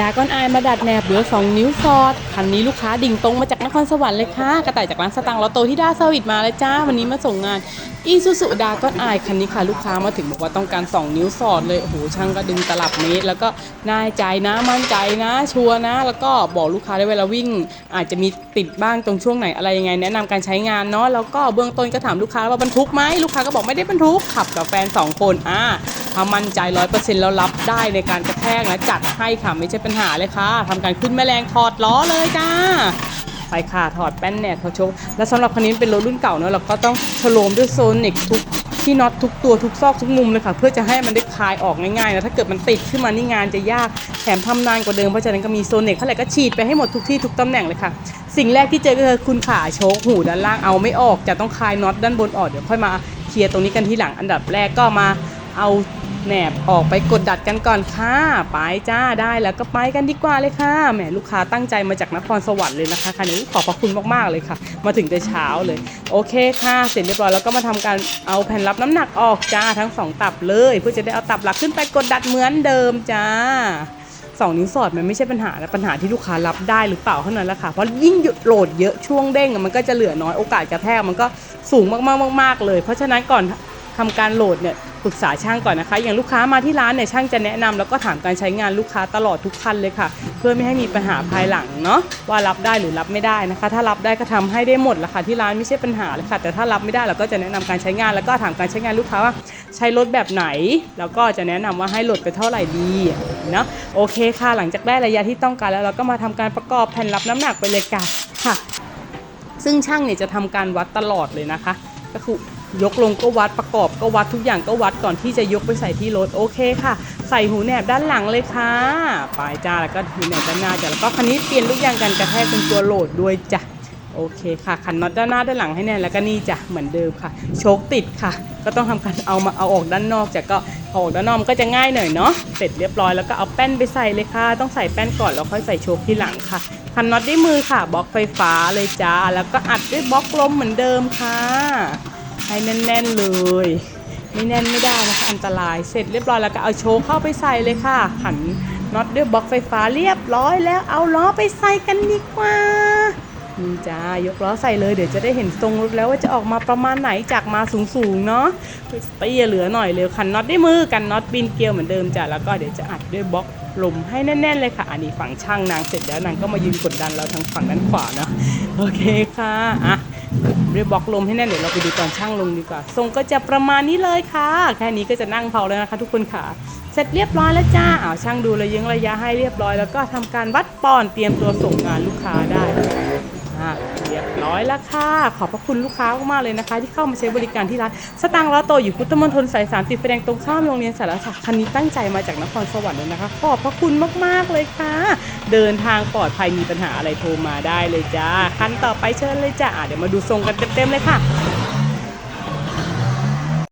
ดากอนไอมาดัดแหนบเหลือ 2 นิ้วฟอร์ดคันนี้ลูกค้าดิ่งตรงมาจากนครสวรรค์เลยค่ะ กระต่ายจากร้านสตังค์ลอโตที่ด้าเซอร์วิสมาเลยจ้า วันนี้มาส่งงานอีซูซูดากอนไอคันนี้ค่ะ ลูกค้ามาถึงบอกว่าต้องการ 2 นิ้วฟอร์ดเลย โอ้โห ช่างก็ดึงตลับเมตร แล้วก็น่าใจนะมั่นใจนะ ชัวร์นะ แล้วก็บอกลูกค้าได้เวลาวิ่ง อาจจะมีติดบ้างตรงช่วงไหนอะไรยังไง แนะนำการใช้งานเนาะแล้วก็เบื้องต้นก็ถามลูกค้าว่าบรรทุกไหมลูกค้าก็บอกไม่ได้บรรทุกขับกับแฟนสองคนอ่า ถ้ามั่นใจร้อยเปอร์เซ็นต์แล้วรับได้ในการกระแทกนะจัดให้ค่ะไม่ใช่ปัญหาเลยค่ะทำการขึ้นแม่แรงถอดล้อเลยจ้าไปค่ะถอดแป้นแหนบเขาชกแล้วสำหรับคันนี้เป็นรถรุ่นเก่าเนอะเราก็ต้องฉโลมด้วยโซนิกทุกที่น็อตทุกตัวทุกซอกทุกมุมเลยค่ะ เพื่อจะให้มันได้คลายออกง่ายๆนะถ้าเกิดมันติดขึ้นมานี่งานจะยากแถมทำนานกว่าเดิมเพราะฉะนั้นก็มีโซนิกเท่าไหร่ก็ฉีดไปให้หมดทุกที่ทุกตำแหน่งเลยค่ะ สิ่งแรกที่เจอก็คือคุณขาโชกหูด้านล่างเอาไม่ออกจะต้องคลายน็อตด้านบนออกเดี๋ยวค่อยมาเคลียร์ตรงนี้กันทีหลังอันดับแรกก็มา เอาแหนบออกไปกดดัดกันก่อนค่ะไปจ้าได้แล้วก็ไปกันดีกว่าเลยค่ะแหมลูกค้าตั้งใจมาจากนครสวรรค์เลยนะคะคันนี้ขอบพระคุณมากๆเลยค่ะ มาถึงแต่เช้าเลย โอเคค่ะ เสร็จเรียบร้อยแล้วก็มาทำการเอาแผ่นรับน้ำหนักออกจ้าทั้งสองตับเลย เพื่อจะได้เอาตับหลักขึ้นไปกดดัดเหมือนเดิมจ้าสองนิ้วสอดมันไม่ใช่ปัญหานะปัญหาที่ลูกค้ารับได้หรือเปล่าเท่านั้นแหละค่ะ เพราะยิ่งโหลดเยอะช่วงเด้งมันก็จะเหลือน้อยโอกาสกระแทกมันก็สูงมากๆมากๆเลย เพราะฉะนั้นก่อนทำการโหลดเนี่ย ปรึกษาช่างก่อนนะคะ อย่างลูกค้ามาที่ร้านเนี่ยช่างจะแนะนำแล้วก็ถามการใช้งานลูกค้าตลอดทุกคันเลยค่ะ เพื่อไม่ให้มีปัญหาภายหลังเนาะว่ารับได้หรือรับไม่ได้นะคะ ถ้ารับได้ก็ทำให้ได้หมดละค่ะที่ร้านไม่ใช่ปัญหาเลยค่ะ แต่ถ้ารับไม่ได้เราก็จะแนะนำการใช้งาน แล้วก็ถามการใช้งานลูกค้าว่าใช้รถแบบไหน แล้วก็จะแนะนำว่าให้โหลดไปเท่าไหร่ดีเนาะโอเคค่ะ หลังจากได้ระยะที่ต้องการแล้วเราก็มาทำการประกอบแผ่นรับน้ำหนักไปเลยค่ะค่ะ ซึ่งช่างเนี่ยจะทำการวัดตลอดเลยนะคะ ก็คือ ยกลงก็วัดประกอบก็วัดทุกอย่างก็วัดก่อนที่จะยกไปใส่ที่รถโอเคค่ะ ใส่หูแหนบด้านหลังเลยค่ะปลายจ้าแล้วก็หูแหนบด้านหน้าจ้ะแล้วก็คันนี้เปลี่ยนลูกยางกันกระแทกเป็นตัวโหลดด้วยจ้ะโอเคค่ะขันน็อตด้านหน้าด้านหลังให้แน่นแล้วก็นี่จ้ะเหมือนเดิมค่ะ โชคติดค่ะ ก็ต้องทำการเอามาเอาออกด้านนอกจ้ะก็เอาออกด้านนอกมันก็จะง่ายหน่อยเนาะเสร็จเรียบร้อยแล้วก็เอาแป้นไปใส่เลยค่ะ ต้องใส่แป้นก่อนแล้วค่อยใส่โชคที่หลังค่ะขันน็อตด้วยมือค่ะบล็อกไฟฟ้าเลยจ้าแล้วก็อัดด้วยบล็อกลมเหมือนเดิมค่ะ ให้แน่นๆเลย ไม่แน่นไม่ได้นะคะอันตรายเสร็จเรียบร้อยแล้วก็เอาโชว์เข้าไปใส่เลยค่ะ หันน็อตด้วยบล็อกไฟฟ้าเรียบร้อยแล้วเอาล้อไปใส่กันดีกว่านี่จ้ายกล้อใส่เลยเดี๋ยวจะได้เห็นทรงรถแล้วว่าจะออกมาประมาณไหนจากมาสูงๆเนาะเตี้ยเหลือหน่อยเร็วขันน็อตด้วยมือกันน็อตบินเกลียวเหมือนเดิมจ้ะแล้วก็เดี๋ยวจะอัดด้วยบล็อกลมให้แน่นๆเลยค่ะ อันนี้ฝั่งช่างนางเสร็จแล้วนางก็มายืนกดดันเราทางฝั่งด้านขวาเนาะโอเคค่ะอะ เรียบล็อกลมให้แน่นเดี๋ยวเราไปดูตอนช่างลงดีกว่าทรงก็จะประมาณนี้เลยค่ะ แค่นี้ก็จะนั่งเผาแล้วนะคะ ทุกคนค่ะ เสร็จเรียบร้อยแล้วจ้าอ้าวช่างดูระยงระยะให้เรียบร้อย แล้วก็ทำการวัดปอนเตรียมตัวส่งงานลูกค้าได้ เรียบร้อยแล้วค่ะ ขอบพระคุณลูกค้ามากเลยนะคะ ที่เข้ามาใช้บริการที่ร้านสตางค์ล้อโตอยู่พุทธมณฑลสายสามติดไฟแดงตรงข้ามโรงเรียนสารศาสตร์คันนี้ตั้งใจมาจากนครสวรรค์เลยนะคะ ขอบพระคุณมากๆเลยค่ะ เดินทางปลอดภัยมีปัญหาอะไรโทรมาได้เลยจ้าคันต่อไปเชิญเลยจ้าเดี๋ยวมาดูทรงกันเต็มๆเลยค่ะ